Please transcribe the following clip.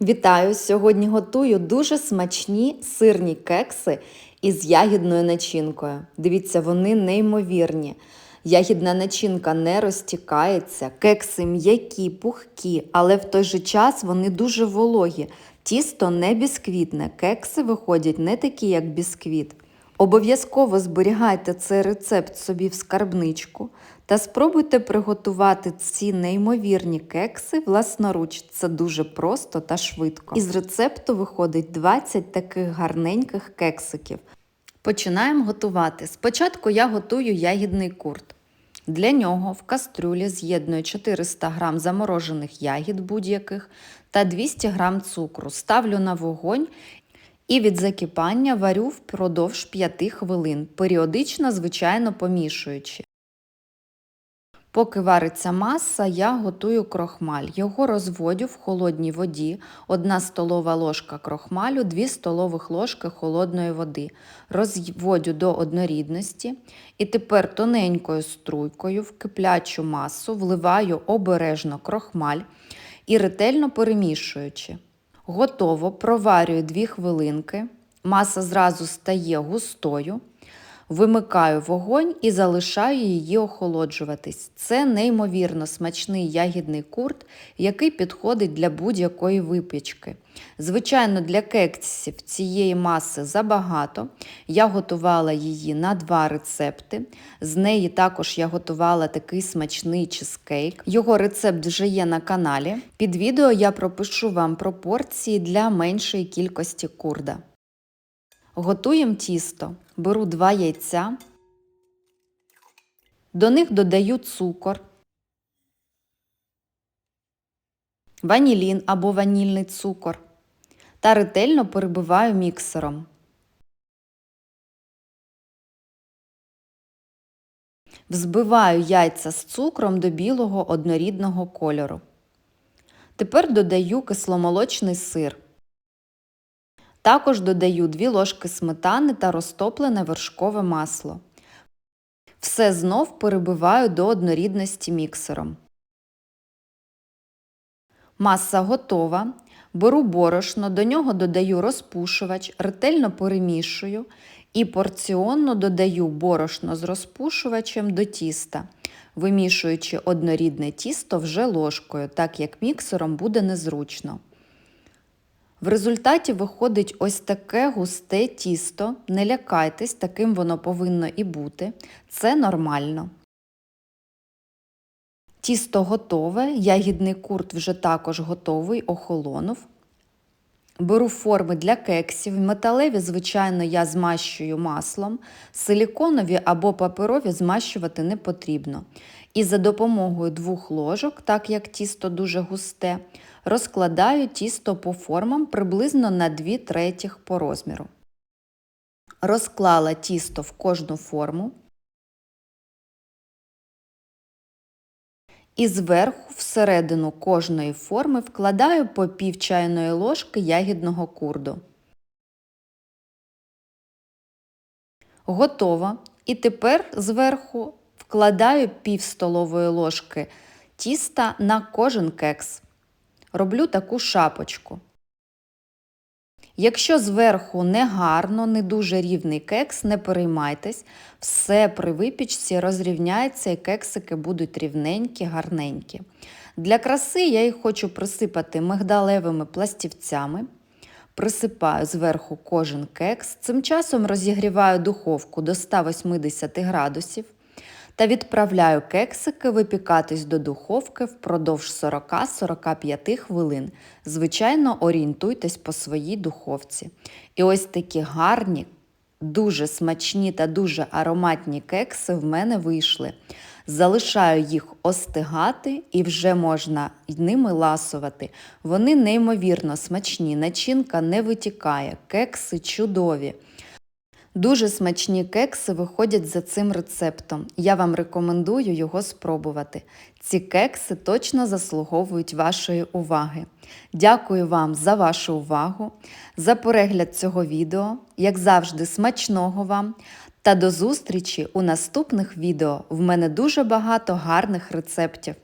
Вітаю! Сьогодні готую дуже смачні сирні кекси із ягідною начинкою. Дивіться, вони неймовірні. Ягідна начинка не розтікається, кекси м'які, пухкі, але в той же час вони дуже вологі. Тісто не бісквітне, кекси виходять не такі, як бісквіт. Обов'язково зберігайте цей рецепт собі в скарбничку та спробуйте приготувати ці неймовірні кекси власноруч. Це дуже просто та швидко. Із рецепту виходить 20 таких гарненьких кексиків. Починаємо готувати. Спочатку я готую ягідний курт. Для нього в кастрюлі з'єдную 400 г заморожених ягід будь-яких та 200 г цукру. Ставлю на вогонь і від закипання варю впродовж 5 хвилин, періодично, звичайно, помішуючи. Поки вариться маса, я готую крохмаль. Його розводю в холодній воді, 1 столова ложка крохмалю, 2 столових ложки холодної води. Розводю до однорідності. І тепер тоненькою струйкою в киплячу масу вливаю обережно крохмаль і ретельно перемішуючи. Готово, проварюю 2 хвилинки. Маса зразу стає густою. Вимикаю вогонь і залишаю її охолоджуватись. Це неймовірно смачний ягідний курт, який підходить для будь-якої випічки. Звичайно, для кексів цієї маси забагато. Я готувала її на два рецепти. З неї також я готувала такий смачний чизкейк. Його рецепт вже є на каналі. Під відео я пропишу вам пропорції для меншої кількості курда. Готуємо тісто. Беру два яйця, до них додаю цукор, ванілін або ванільний цукор та ретельно перебиваю міксером. Взбиваю яйця з цукром до білого однорідного кольору. Тепер додаю кисломолочний сир. Також додаю 2 ложки сметани та розтоплене вершкове масло. Все знов перебиваю до однорідності міксером. Маса готова. Беру борошно, до нього додаю розпушувач, ретельно перемішую і порціонно додаю борошно з розпушувачем до тіста, вимішуючи однорідне тісто вже ложкою, так як міксером буде незручно. В результаті виходить ось таке густе тісто. Не лякайтесь, таким воно повинно і бути. Це нормально. Тісто готове, ягідний курт вже також готовий, охолонув. Беру форми для кексів. Металеві, звичайно, я змащую маслом, силіконові або паперові змащувати не потрібно. І за допомогою двох ложок, так як тісто дуже густе, розкладаю тісто по формам приблизно на 2 третіх по розміру. Розклала тісто в кожну форму. І зверху всередину кожної форми вкладаю по пів чайної ложки ягідного курду. Готово. І тепер зверху вкладаю пів столової ложки тіста на кожен кекс. Роблю таку шапочку. Якщо зверху не гарно, не дуже рівний кекс, не переймайтесь, все при випічці розрівняється і кексики будуть рівненькі, гарненькі. Для краси я їх хочу присипати мигдалевими пластівцями. Присипаю зверху кожен кекс. Цим часом розігріваю духовку до 180 градусів та відправляю кексики випікатись до духовки впродовж 40-45 хвилин. Звичайно, орієнтуйтесь по своїй духовці. І ось такі гарні, дуже смачні та дуже ароматні кекси в мене вийшли. Залишаю їх остигати і вже можна ними ласувати. Вони неймовірно смачні, начинка не витікає, кекси чудові. Дуже смачні кекси виходять за цим рецептом. Я вам рекомендую його спробувати. Ці кекси точно заслуговують вашої уваги. Дякую вам за вашу увагу, за перегляд цього відео. Як завжди, смачного вам! Та до зустрічі у наступних відео. В мене дуже багато гарних рецептів.